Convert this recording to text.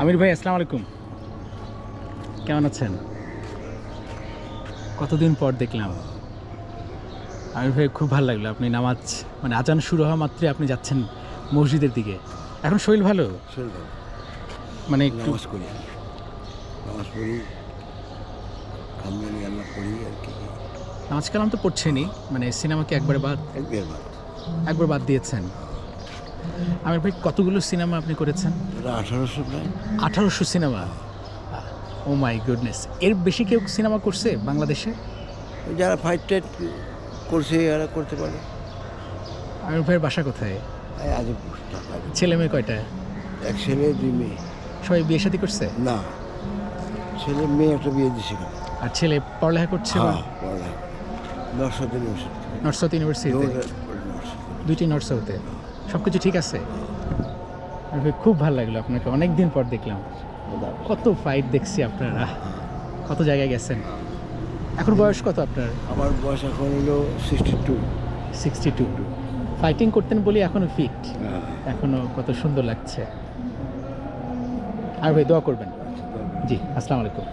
আমির ভাই আসসালামু আলাইকুম। কেমন আছেন? কতদিন পর দেখলাম। আমির ভাই খুব ভালো লাগল আপনি নামাজ মানে আজান শুরু হওয়া মাত্রই আপনি যাচ্ছেন মসজিদের দিকে। এখন শরীর ভালো? শরীর ভালো। মানে একটু নামাজ করি নামাজ পড়ি। খামদানি আল্লাহ পড়ি আর কি। নামাজ কালাম তো পড়ছেনই মানে সিনেমাকে একবারে বাদ একবার বাদ। একবার বাদ দিয়েছেন। আমির ভাই কতগুলো সিনেমা আপনি করেছেন? আঠারোশো প্রায়। আঠারোশো সিনেমা? ও মাই গুডনেস এর বেশি কেউ সিনেমা করছে বাংলাদেশে? যারা ফাইট টাইট করছে এরা করতে পারে। আমির ভাইয়ের বাসা কোথায়? আজব ছেলে মেয়ে কয়টা? এক ছেলে দুই মেয়ে। সবাই বিয়ে শাদী করছে? না। ছেলে মেয়ে একটা বিয়ে কেন আর ছেলে পড়ালেখা করছে বা? হ্যাঁ পড়ালেখা। North south university. North south ইউনিভার্সিটিতে? দুইটি নর্থ সাউথে? সব কিছু ঠিক আছে। আর ভাই খুব ভালো লাগল আপনাকে অনেক দিন পর দেখলাম। কত ফাইট দেখছি আপনারা। কত জায়গায় গেছেন? এখন বয়স কত আপনার? আমার বয়স এখন হলো sixty two sixty two fighting করতেন বলি এখনও ফিট এখনও কত সুন্দর লাগছে। আর ভাই দোয়া করবেন। জি আসসালামু আলাইকুম।